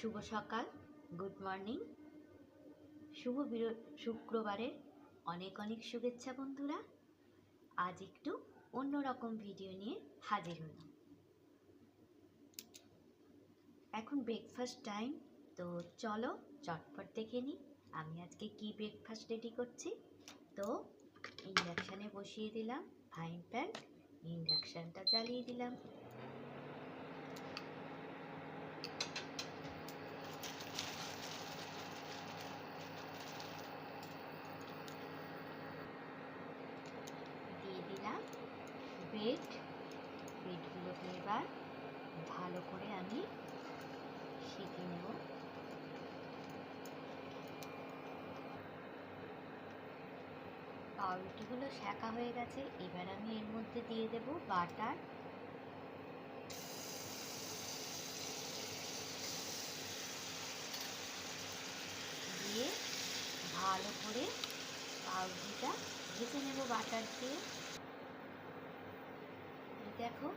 শুভ সকাল good morning শুভ বির শুক্রবারের অনেক অনেক শুভেচ্ছা বন্ধুরা। আজ একটু অন্যরকম ভিডিও নিয়ে হাজির হলাম। এখন ব্রেকফাস্ট টাইম তো চলো চটপট দেখে নিই আমি আজকে কি ব্রেকফাস্ট রেডি করছি। তো ইন্ডাকশানে বসিয়ে দিলাম ফ্রাইং প্যান ইন্ডাকশানটা জ্বালিয়ে দিলাম দিয়ে দিলাম। ব্রেড ব্রেডগুলোকে এবার ভালো করে আমি সেঁকে নেব। পাউরুটিগুলো সেঁকা হয়ে গেছে, এবার আমি এর মধ্যে দিয়ে দেব বাটার। দিয়ে ভালো করে পাউরুটিটা ভেজে নেব বাটার দিয়ে এই দেখো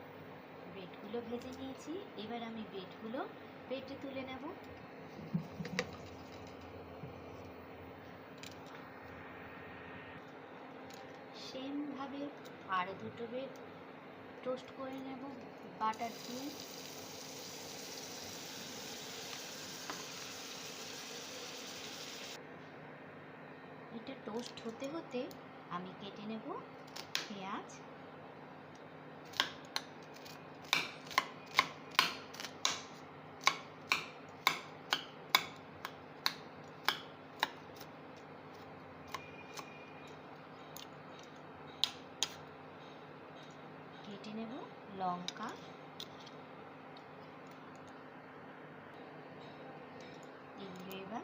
ব্রেডগুলো ভেজে নিয়েছি। এবার আমি ব্রেডগুলো প্লেটে তুলে নেব। সেমভাবে আরও দুটো ব্রেড টোস্ট করে নেব, বাটার দিয়ে। এটা টোস্ট হতে হতে আমি কেটে নেব পেঁয়াজ। কেটে নেব লঙ্কা। এগুলো এবার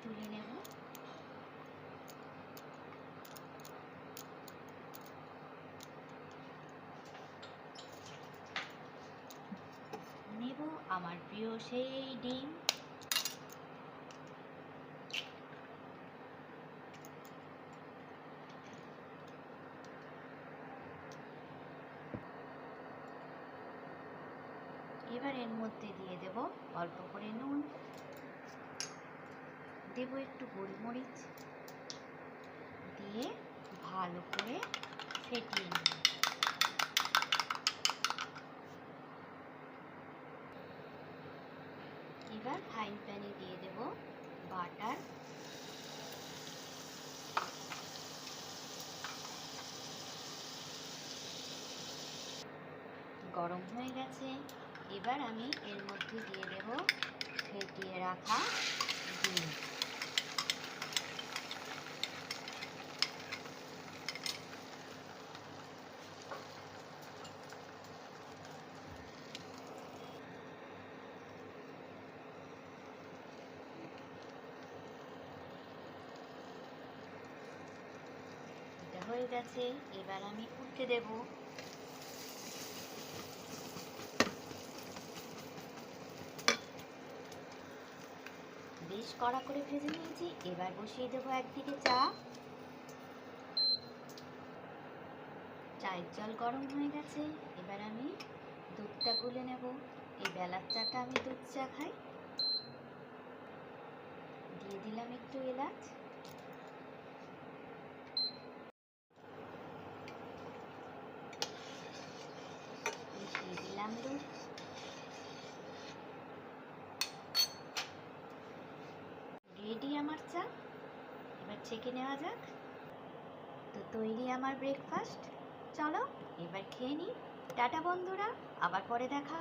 তুলে নেব। নেব আমার প্রিয় সেই ডিম। এবার এর মধ্যে দিয়ে দেব অল্প করে নুন। দেব একটু গোলমরিচ দিয়ে ভালো করে ফেটিয়ে নেব। এবার ফ্রাইং প্যানে দিয়ে দেব বাটার। গরম হয়ে গেছে। এবার আমি এর মধ্যে দিয়ে দেব ফেটিয়ে রাখা ডিম। হয়ে গেছে, এবার আমি উঠে দেব বেশ কড়া করে ভেজে নিয়েছি। এবার বসিয়ে দেবো একদিকে চা। চায়ের জল গরম হয়ে গেছে। এবার আমি দুধটা গুলে নেব। এই বেলার চাটা আমি দুধ চা খাই। দিয়ে দিলাম একটু এলাচ মিশিয়ে দিলাম দুধ রেডি আমার চা এবার ছেঁকে নেওয়া যাক। তো তৈরি আমার ব্রেকফাস্ট চলো, এবার খেয়ে নিই টাটা বন্ধুরা, আবার পরে দেখা